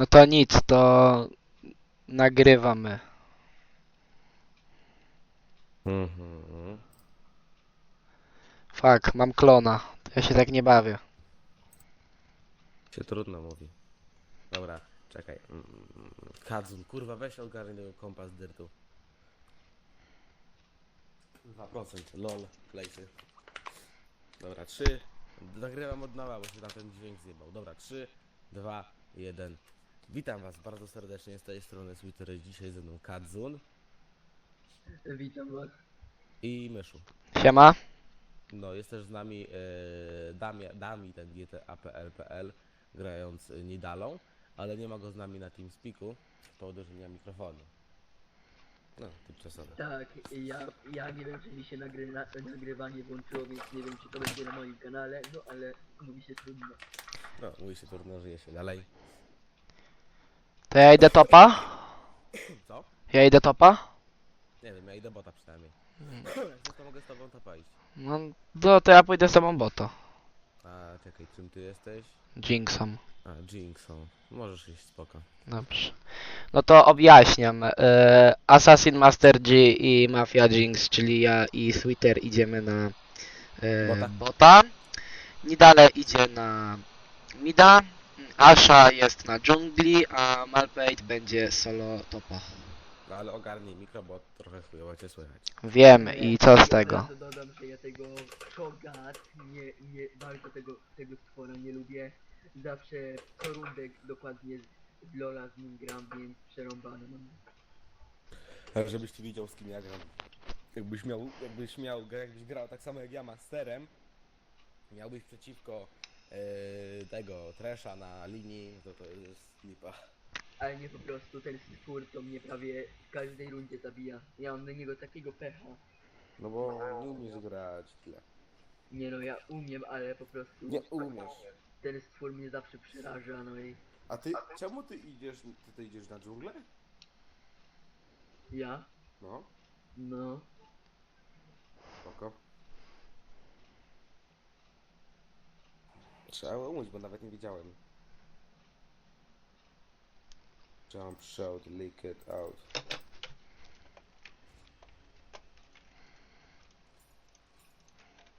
No to nic, to nagrywamy. Mhm. Fuck, mam klona. Ja się tak nie bawię. Się trudno mówi. Dobra, czekaj. Mm, Kadzun, kurwa, weź ogarnij tego kompa z dyrtu. 2%, lol, klejsy. Dobra, 3. Nagrywam od nowa, bo się tam ten dźwięk zjebał. Dobra, 3, 2, 1. Witam was bardzo serdecznie z tej strony Twitter. Dzisiaj ze mną Kadzun Witam was. i Myszu. Siema? No, jest też z nami e, Damia, Dami, ten GTA.pl.pl, grając e, Nidalą, ale nie ma go z nami na TeamSpeaku z powodu, że nie ma mikrofonu. No, tymczasowe. Tak, ja, ja nie wiem czy mi się nagry, na, nagrywanie włączyło, więc nie wiem czy to będzie na moim kanale, no ale mówi się trudno. No, mówi się trudno, żyje się dalej. To ja idę topa? Co? Ja idę topa? Nie wiem, ja idę bota przynajmniej. Zresztą mogę z tobą to iść. No, to, to ja pójdę z tobą boto. A, czekaj, czym ty jesteś? Jinxom. A, Jinxą. Możesz iść, spoko. Dobrze. No to objaśniam. E, Assassin Master G i Mafia Jinx, czyli ja i Twitter idziemy na e, Bota. bota. Nidale idzie na mida. Asha jest na dżungli, a Malphite będzie solo topa. No, ale ogarnij mikro, bo trochę chujowo cię słychać. Wiem i co z Ja tego. razu dodam, że ja tego Shogat, nie, nie, bardzo tego, tego stwora nie lubię. Zawsze co rundę dokładnie z Lola z nim gram, więc przerąbane mam. Ale żebyś ty widział z kim ja gram. Jakbyś miał, jakbyś miał, jakbyś grał tak samo jak ja masterem, miałbyś przeciwko e, tego Tresha na linii, to to jest lipa. Ale nie po prostu, ten stwór to mnie prawie w każdej rundzie zabija. Ja mam na niego takiego pecha. No bo nie umiesz grać tyle. Nie no, ja umiem, ale po prostu Nie umiesz. ten stwór mnie zawsze przeraża, no i A ty, czemu ty idziesz, ty, ty idziesz na dżunglę? ja, No, no, spoko. Trzeba umyć, bo nawet nie widziałem. Jump, shout, leak it out.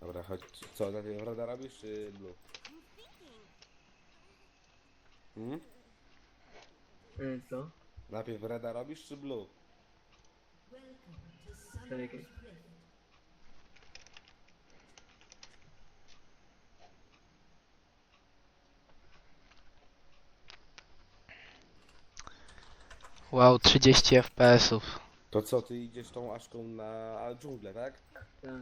Dobra, chodź. Co, najpierw rada robisz, czy blue? Hmm? e, co? Najpierw reda robisz, czy blue? Czekaj. Wow, 30 FPS-ów. To co, ty idziesz tą aszką na dżunglę, tak? Tak,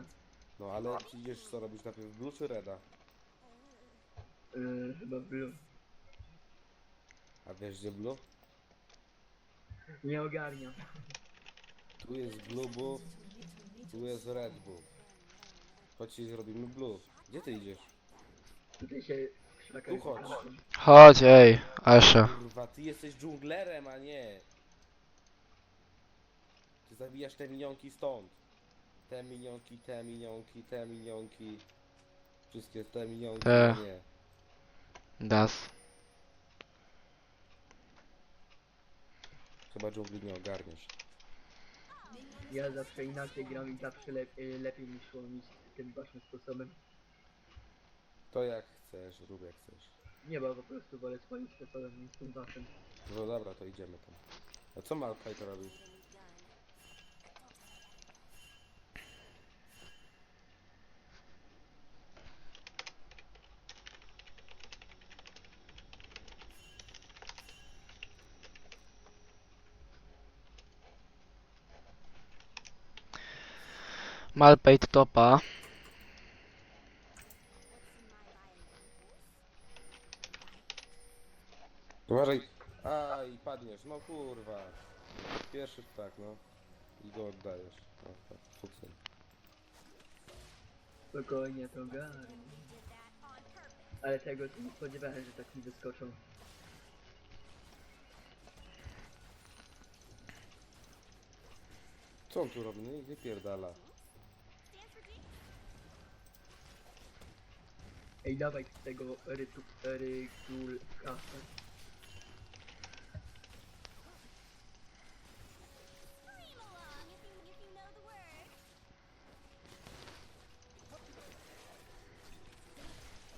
No ale czy idziesz co robisz najpierw blue czy reda? e, chyba blue. A wiesz gdzie blue? Nie ogarniam. Tu jest blue buff, tu jest red buff. Chodź i zrobimy blue. Gdzie ty idziesz? Tutaj się Tu chodź. Chodź, ej, Asha. Kurwa, ty jesteś dżunglerem, a nie. Zabijasz te minionki stąd. Te minionki, te minionki, te minionki. Wszystkie te minionki, Te. nie. Das. Chyba dżungli nie ogarniesz. Ja zawsze inaczej gram i zawsze lep, e, lepiej mi szło niż tym waszym sposobem. To jak chcesz, rób jak chcesz. Nie, bo po prostu wolę swoim sposobem niż tym waszym. No dobra, to idziemy tam. A co Malphite robi? Malphite topa. Uważaj. Aj, padniesz, no kurwa. Pierwszy tak, no. I go oddajesz. No, tak, fuksem. Spokojnie to ogarniam. Ale tego się nie spodziewałem, że tak mi wyskoczą. Co on tu robi? No i wypierdala. Ej, dawaj tego rytu... rytulka.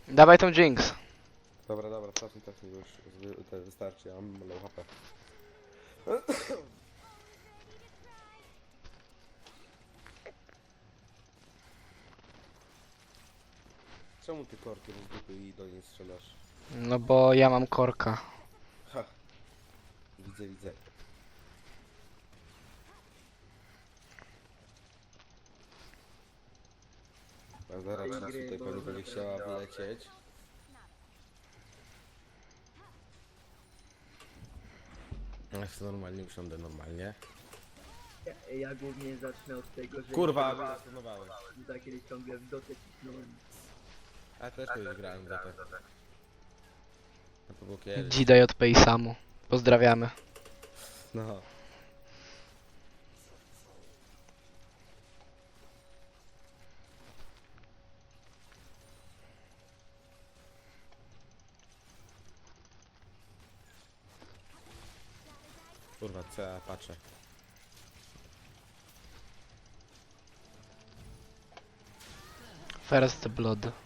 Dawaj tą Jinx. Dobra, dobra, cofnij, cofnij, bo już wystarczy, ja mam low HP. Czemu ty korki z dupy i do niej strzelasz? No bo ja mam korka. Ha! Widzę, widzę. A zaraz teraz tutaj pani będzie chciała wylecieć. Ja się normalnie usiądę normalnie. Ja, ja głównie zacznę od tego, że... Kurwa, wylosowałem. Za kiedyś ciągle w dotę cisnąłem. A też kiedyś grałem za to. A to było kiedyś. JP i Samu. Pozdrawiamy. No. Kurwa, co ja patrzę. First Blood.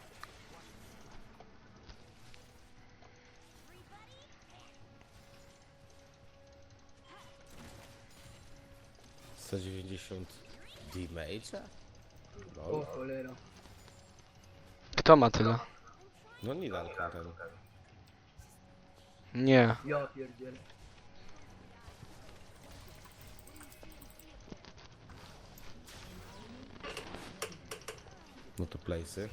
80 damage'a? O No, cholera. Kto ma tyle? no nie dam Nie. Ja. No to place'y.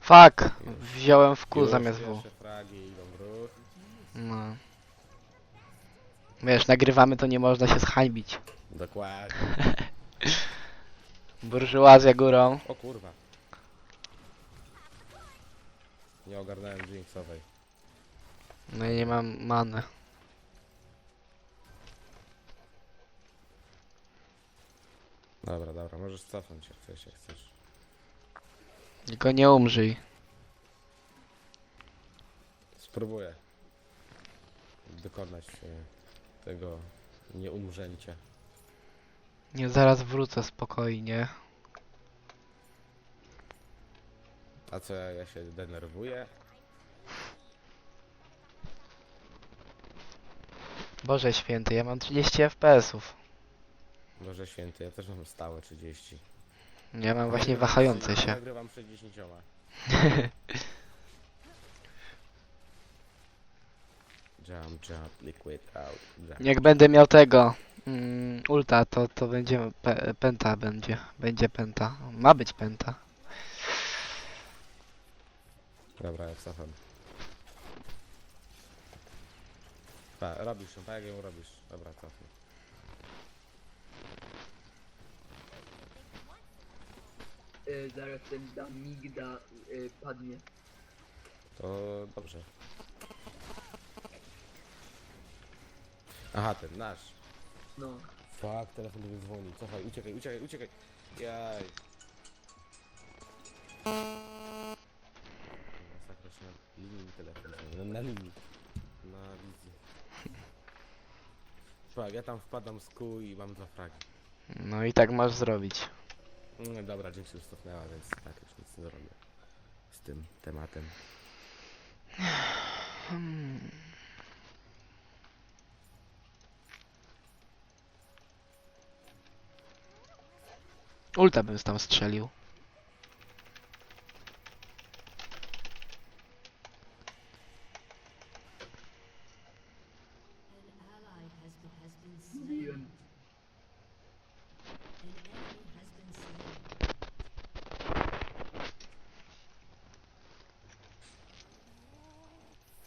Fuck! Wziąłem w kół zamiast W. Fragi idą. No. Wiesz, nagrywamy to nie można się zhańbić. Dokładnie. Burżuazja górą. O kurwa. Nie ogarnąłem Jinxowej. No i nie mam many. Dobra, dobra, możesz cofnąć jak chcesz, jak chcesz. Tylko nie umrzyj. Spróbuję dokonać e, tego nieumrzęcia. Nie, zaraz wrócę spokojnie. A co, ja ja się denerwuję? Boże święty, ja mam 30 FPS-ów. Boże święty, ja też mam stałe 30. Ja mam właśnie wahające się. Nagrywam 60. Jump, jump, liquid out. Jump. Jak będę miał tego mm, ulta, to, to będzie pe, penta będzie. Będzie penta. Ma być penta. Dobra, ja cofam. Pa, robisz ją, pa, jak ją robisz? Dobra, cofnij. E, zaraz ten Damigda e, padnie. To dobrze. Aha, ten nasz. No. Fuck, telefon do mnie dzwoni. Cofaj, uciekaj, uciekaj, uciekaj. Jaj. Masakra się na linii telefon dzwoni. No, na linii. Na wizji. Fuck, ja tam wpadam z kół i mam dwa fragi. No i tak masz zrobić. No dobra, Jinx już cofnęła, więc tak już nic nie zrobię. Z tym tematem. Ulta bym tam strzelił. Mówiłem.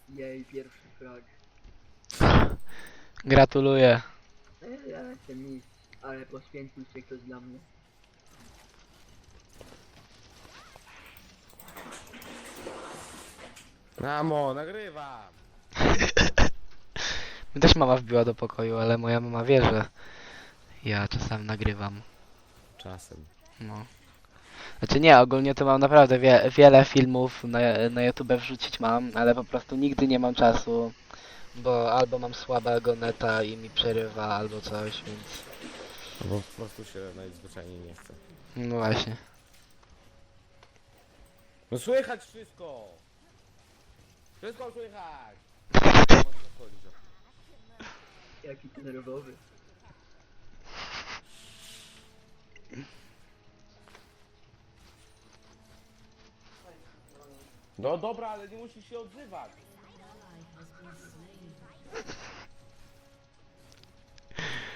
Jej, pierwszy frag. Gratuluję. Ja jestem nic, ale poświęcił się ktoś dla mnie. Mamo, nagrywam! Mnie też mama wbiła do pokoju, ale moja mama wie, że ja czasem nagrywam. Czasem. No. Znaczy nie, ogólnie to mam naprawdę wie, wiele filmów na, na YouTube wrzucić mam, ale po prostu nigdy nie mam czasu, bo albo mam słabego neta i mi przerywa, albo coś, więc No bo po prostu się najzwyczajniej nie chce. No właśnie. No słychać wszystko! Wszystko słychać! Jaki ty nerwowy. No dobra, ale nie musisz się odzywać.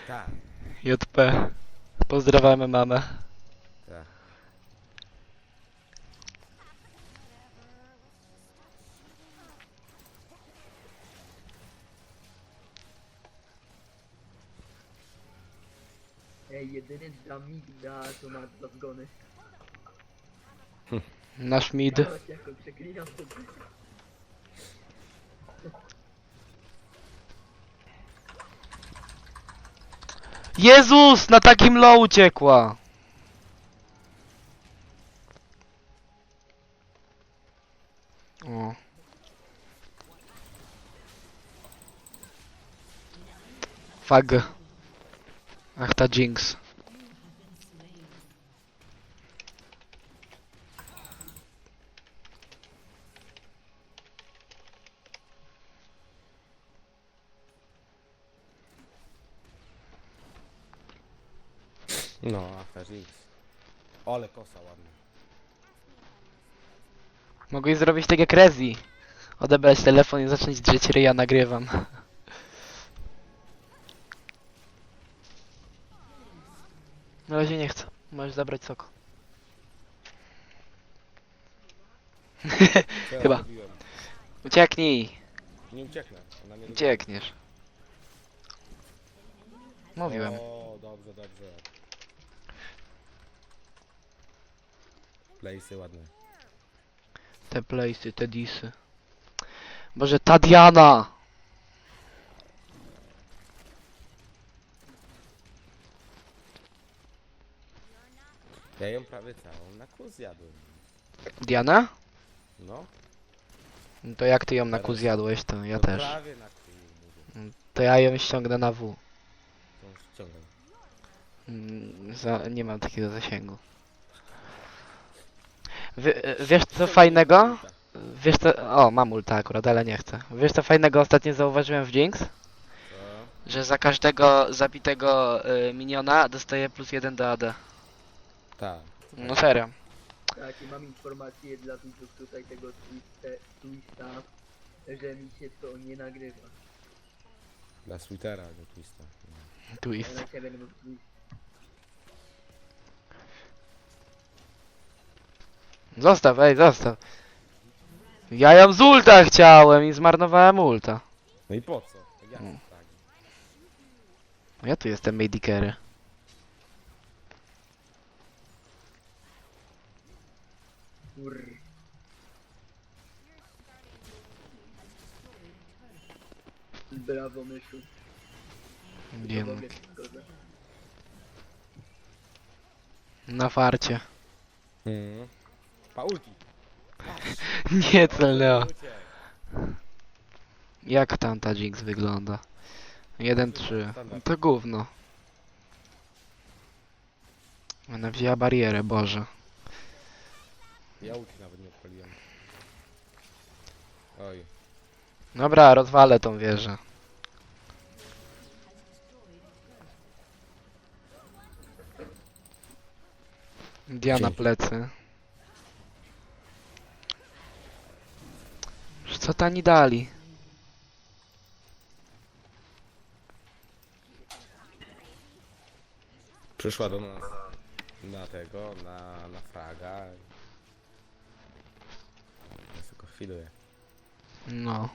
Tak, JP. Pozdrawiamy mamę. tak. Jedyny Damigda to ma dwa zgony. Nasz mid. Jak to. Jezus! Na takim low uciekła! O. Fag. Ach ta Jinx. No, After X. Ole kosa ładna. Mogłeś zrobić tak jak Rezi. Odebrać telefon i zacząć drzeć ryja, nagrywam. Na razie nie chcę. Możesz zabrać sok. Co ja Chyba. zrobiłem? Ucieknij! Nie ucieknę. Ona mnie Uciekniesz. Mówiłem. O, dobrze, dobrze. Playsy ładne. Te playsy, te disy. Boże, ta Diana! Ja ją prawie całą na kół zjadłem. Diana? No. No To jak ty ją na kół zjadłeś, to ja no też. Prawie na kół mówię. To ja ją ściągnę na W. To ściągam. Mm, Za, nie mam takiego zasięgu. Wie, wiesz co fajnego? Wiesz co... O, mam ulta akurat, ale nie chcę. Wiesz co fajnego ostatnio zauważyłem w Jinx? Że za każdego zabitego y, miniona dostaje plus jeden do AD. Tak. No serio. Tak, i mam informację dla widzów tutaj tego twiste, twista, że mi się to nie nagrywa. Dla Sweetera do Twista. Tu Ja jest. na ciebie nie mam twist. Zostaw, ej, zostaw. Ja ją z ulta chciałem i zmarnowałem ulta. No i po co? Ja Mm. tak. Ja tu jestem. Kur... Brawo, myszu. No. Zgodę. Na farcie. Mm. Pa ulti. Nie celnęła. Jak tam ta Jinx wygląda? 1-3. Standard. To gówno. Ona wzięła barierę, Boże. Ja ulti nawet nie odpaliłem. Oj. Dobra, rozwalę tą wieżę. Diana plecy. Co tani dali? Przyszła do nas na tego, na, na fraga. Tylko chwiluję. No.